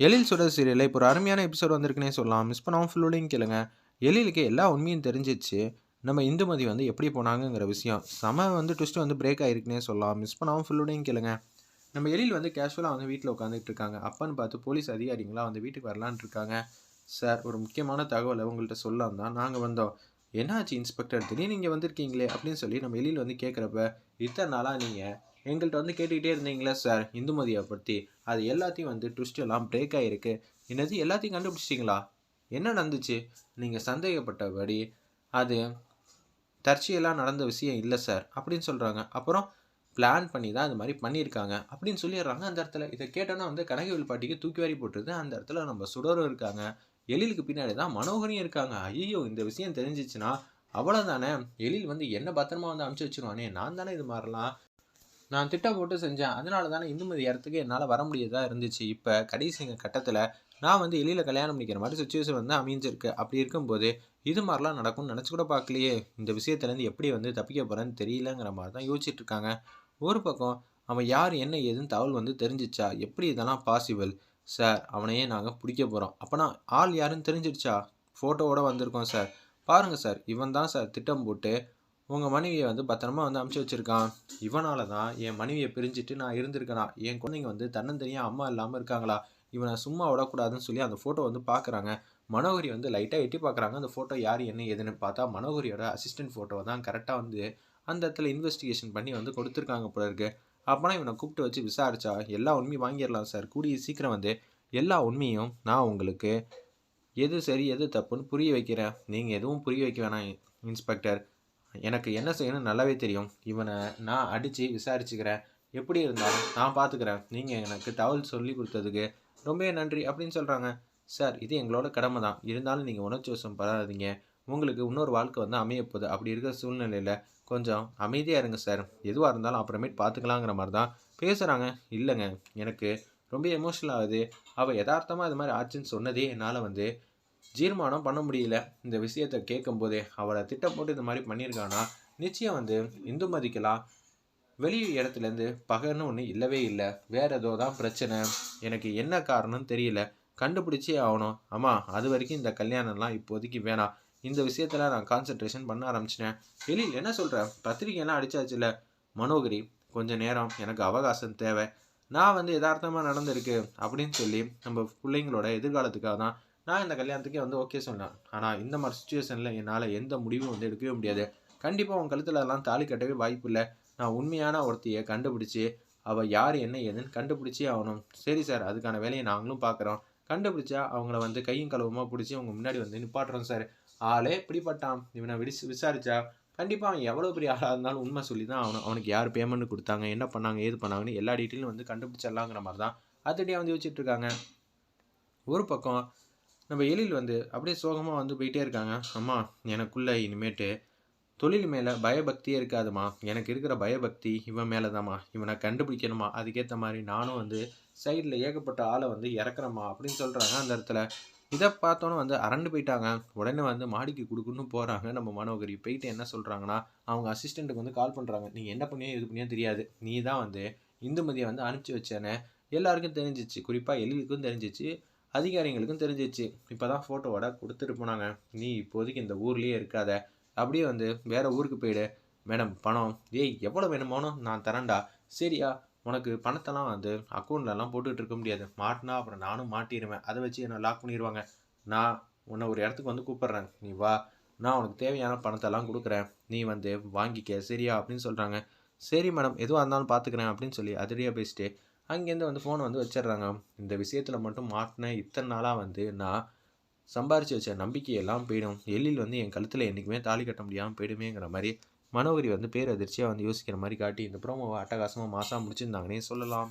எழில் சுடர் சீரியலில் இப்போ ஒரு அருமையான எபிசோட் வந்திருக்குனே சொல்லலாம். மிஸ் பண்ணாமல் ஃபுல்லோடையும் கேளுங்க. எழிலுக்கு எல்லா உண்மையும் தெரிஞ்சிச்சு. நம்ம இந்துமதி வந்து எப்படி போனாங்கங்கிற விஷயம். செம வந்து ட்விஸ்ட் வந்து பிரேக் ஆகிருக்குனே சொல்லலாம். மிஸ் பண்ணாமல் ஃபுல்லோடையும் கேளுங்க. நம்ம எழில் வந்து கேஷுவலாக வந்து வீட்டில் உட்காந்துட்டு இருக்காங்க. அப்பன்னு பார்த்து போலீஸ் அதிகாரிங்களாம் வந்து வீட்டுக்கு வரலான்னு இருக்காங்க. சார் ஒரு முக்கியமான தகவலை உங்கள்கிட்ட சொல்லலாம் தான் நாங்கள் வந்தோம். என்னாச்சு இன்ஸ்பெக்டர் திடீர்னு நீங்கள் வந்திருக்கீங்களே அப்படின்னு சொல்லி நம்ம எழில் வந்து கேட்குறப்ப இத்தனை நாளாக நீங்கள் எங்கள்கிட்ட வந்து கேட்டுக்கிட்டே இருந்தீங்களே சார் இந்துமதியை பற்றி அது எல்லாத்தையும் வந்து ட்விஸ்ட் எல்லாம் பிரேக் ஆகிருக்கு என்னது எல்லாத்தையும் கண்டுபிடிச்சிட்டிங்களா? என்ன நடந்துச்சு? நீங்கள் சந்தேகப்பட்டபடி அது தற்செயலாக நடந்த விஷயம் இல்லை சார் அப்படின்னு சொல்கிறாங்க அப்புறம் பிளான் பண்ணி தான் அது மாதிரி பண்ணியிருக்காங்க. அப்படின்னு சொல்லிடுறாங்க அந்த இடத்துல. இதை கேட்டோன்னா வந்து கனகவில் பாட்டிக்கு தூக்கி வாரி போட்டுருது அந்த இடத்துல நம்ம சுடரும் இருக்காங்க. எழிலுக்கு பின்னாடி தான் மனோகரியும் இருக்காங்க. ஐயோ இந்த விஷயம் தெரிஞ்சிச்சுன்னா அவ்வளோதானே எழில் வந்து என்ன பத்திரமா வந்து அமுச்சு வச்சிருவானே? நான் தானே இது மாதிரிலாம் நான் திட்டம் போட்டு செஞ்சேன். அதனால தானே இந்துமதி இடத்துக்கு என்னால் வர முடியதாக இருந்துச்சு. இப்போ கடைசி கட்டத்தில் நான் வந்து எளியில் கல்யாணம் பண்ணிக்கிற மாதிரி சுச்சுவேஷன் வந்து அமைஞ்சிருக்கு. அப்படி இருக்கும்போது இது மாதிரிலாம் நடக்கும்னு நினச்சி கூட பார்க்கலையே. இந்த விஷயத்துலேருந்து எப்படி வந்து தப்பிக்க போகிறேன்னு தெரியலங்கிற மாதிரி தான் யோசிச்சுட்டு இருக்காங்க. ஒரு பக்கம் அவன் யார் என்ன ஏதுன்னு தகவல் வந்து தெரிஞ்சிச்சா? எப்படி இதெல்லாம் பாசிபிள் சார் அவனையே நாங்கள் பிடிக்க போகிறோம் அப்போனா ஆள் யாருன்னு தெரிஞ்சிடுச்சா? ஃபோட்டோவோட வந்திருக்கோம் சார் பாருங்கள் சார் இவன் தான் சார் திட்டம் போட்டு உங்கள் மனைவியை வந்து பத்திரமா வந்து அமுச்சு வச்சுருக்கான். இவனால தான் என் மனைவியை பிரிஞ்சுட்டு நான் இருந்திருக்கேனா? என் குழந்தைங்க வந்து தன்னந்தனியாக அம்மா இல்லாமல் இருக்காங்களா? இவனை சும்மா விடக்கூடாதுன்னு சொல்லி அந்த ஃபோட்டோ வந்து பார்க்குறாங்க மனோகரி வந்து லைட்டாக எட்டி பார்க்குறாங்க அந்த ஃபோட்டோ யார் என்ன ஏதுன்னு பார்த்தா மனோகரியோட அசிஸ்டன்ட் ஃபோட்டோவை தான் கரெக்டாக வந்து அந்த இடத்துல இன்வெஸ்டிகேஷன் பண்ணி வந்து கொடுத்துருக்காங்க போல இருக்கு. அப்போனா இவனை கூப்பிட்டு வச்சு விசாரிச்சா எல்லா உண்மையும் வாங்கிடலாம் சார். கூடிய சீக்கிரம் வந்து எல்லா உண்மையும் நான் உங்களுக்கு எது சரி எது தப்புன்னு புரிய வைக்கிறேன். நீங்கள் எதுவும் புரிய வைக்க வேணாம் இன்ஸ்பெக்டர். எனக்கு என்ன செய்யணும்னு நல்லாவே தெரியும். இவனை நான் அடித்து விசாரிச்சுக்கிறேன். எப்படி இருந்தாலும் நான் பார்த்துக்கிறேன் நீங்கள் எனக்கு தகவல் சொல்லி கொடுத்ததுக்கு ரொம்ப நன்றி அப்படின்னு சொல்கிறாங்க சார் இது எங்களோட கடமை தான் இருந்தாலும் நீங்கள் உணர்ச்சி வசம் படாதீங்க. உங்களுக்கு இன்னொரு வாழ்க்கை வந்து அமையப்போகுது அப்படி இருக்கிற சூழ்நிலையில் கொஞ்சம் அமைதியாக இருங்க சார். எதுவாக இருந்தாலும் அப்புறமேட்டு பார்த்துக்கலாங்கிற மாதிரி தான் பேசுகிறாங்க இல்லைங்க. எனக்கு ரொம்ப எமோஷனல் ஆகுது. அவள் யதார்த்தமாக இது மாதிரி ஆச்சுன்னு சொன்னதே என்னால் வந்து ஜீர்மானம் பண்ண முடியல. இந்த விஷயத்தை கேட்கும்போதே அவரை அவளை திட்டம் போட்டு இந்த மாதிரி பண்ணியிருக்கானா? நிச்சயம் வந்து இந்துமதிக்கெல்லாம் வெளி இடத்துலேருந்து பகன்னு ஒன்று இல்லவே இல்லை. வேற ஏதோ தான் பிரச்சனை. எனக்கு என்ன காரணம்னு தெரியல. கண்டுபிடிச்சே ஆகணும். ஆமாம் அது வரைக்கும் இந்த கல்யாணம்லாம் இப்போதைக்கு வேணாம். இந்த விஷயத்தில் நான் கான்சென்ட்ரேஷன் பண்ண ஆரம்பிச்சிட்டேன். வெளியில் என்ன சொல்கிறேன் பத்திரிக்கையெல்லாம் அடிச்சாச்சுல மனோகரி கொஞ்சம் நேரம் எனக்கு அவகாசம் தேவை. நான் வந்து யதார்த்தமாக நடந்திருக்கு அப்படின்னு சொல்லி நம்ம பிள்ளைங்களோட எதிர்காலத்துக்காக தான் நான் இந்த கல்யாணத்துக்கே வந்து ஓகே சொன்னேன் ஆனால் இந்த மாதிரி சுச்சுவேஷனில் என்னால் எந்த முடிவும் வந்து எடுக்கவே முடியாது. கண்டிப்பாக உன் கழுத்தில் எல்லாம் தாலி கட்டவே வாய்ப்பு இல்லை. நான் உண்மையான ஒருத்தையை கண்டுபிடிச்சி அவள் யார் என்ன ஏதுன்னு கண்டுபிடிச்சி ஆகணும். சரி சார் அதுக்கான வேலையை நாங்களும் பார்க்குறோம் கண்டுபிடிச்சா அவங்கள வந்து கையும் கழுவமாக பிடிச்சி அவங்க முன்னாடி வந்து நிப்பாட்டுறோம் சார் ஆளே பிடிப்பட்டான் இவனை விடிச்சு விசாரிச்சா கண்டிப்பாக அவன் எவ்வளோ பெரிய ஆளாக இருந்தாலும் உண்மை சொல்லி தான் அவனு அவனுக்கு யார் பேமெண்ட் கொடுத்தாங்க என்ன பண்ணாங்க ஏது பண்ணாங்கன்னு எல்லா டீட்டெயிலும் வந்து கண்டுபிடிச்சிடலாங்கிற மாதிரி தான் அதடியாக வந்து யோசிச்சுட்டு இருக்காங்க. ஒரு பக்கம் நம்ம எழில் வந்து அப்படியே சோகமாக வந்து போயிட்டே இருக்காங்க. அம்மா எனக்குள்ளே இனிமேட்டு தொழில் மேலே பயபக்தியே இருக்காதுமா. எனக்கு இருக்கிற பயபக்தி இவன் மேலே தாம்மா இவனை கண்டுபிடிக்கணுமா? அதுக்கேற்ற மாதிரி நானும் வந்து சைடில் ஏகப்பட்ட ஆளை வந்து இறக்குறேம்மா அப்படின்னு சொல்கிறாங்க அந்த இடத்துல. இதை பார்த்தோன்னே வந்து அரண்டு போயிட்டாங்க. உடனே வந்து மாடிக்கு கொடுக்குன்னு போகிறாங்க நம்ம மனோகரி போயிட்டு என்ன சொல்கிறாங்கன்னா அவங்க அசிஸ்டண்ட்டுக்கு வந்து கால் பண்ணுறாங்க நீங்கள் என்ன பண்ணியோ இது பண்ணியோ தெரியாது. நீ தான் வந்து இந்துமதியை வந்து அனுப்பிச்சி வச்சேன்னு. எல்லாருக்கும் தெரிஞ்சிச்சு. குறிப்பாக எழிலுக்கும் தெரிஞ்சிச்சு. அதிகாரிங்களுக்கும் தெரிஞ்சிச்சு. இப்போ தான் ஃபோட்டோவோட கொடுத்துட்டு போனாங்க. நீ இப்போதைக்கு இந்த ஊர்லேயே இருக்காத. அப்படியே வந்து வேற ஊருக்கு போயிடு. மேடம் பணம். ஏய் எவ்வளோ வேணுமானோ நான் தரேன்டா. சரியா. உனக்கு பணத்தெல்லாம் வந்து அக்கௌண்ட்லலாம் போட்டுட்டு இருக்க முடியாது. மாட்டினா அப்புறம் நானும் மாட்டிடுவேன் அதை வச்சு என்னை லாக் பண்ணிடுவாங்க நான் உன்னை ஒரு இடத்துக்கு வந்து கூப்பிட்றேன். நீ வா. நான் உனக்கு தேவையான பணத்தெல்லாம் கொடுக்குறேன். நீ வந்து வாங்கிக்க. சரியா? அப்படின்னு சொல்கிறாங்க சரி மேடம். எதுவாக இருந்தாலும் பார்த்துக்கிறேன் அப்படின்னு சொல்லி அதிரடியாக பேசிட்டு அங்கேருந்து வந்து ஃபோனை வந்து வச்சிடுறாங்க. இந்த விஷயத்தில் மட்டும் மாட்டினேன் இத்தனை நாளாக வந்து நான் சம்பாரித்து வச்ச நம்பிக்கையெல்லாம் போயிடும். எழில் வந்து என் கழுத்தில் என்றைக்குமே தாலி கட்ட முடியாமல் போயிடுமேங்கிற மாதிரி மனோகரி வந்து பேரதிர்ச்சியாக வந்து யோசிக்கிற மாதிரி காட்டி இந்த ப்ரோமோவை அட்டகாசமாக மாதம் முடிச்சிருந்தாங்கன்னே சொல்லலாம்.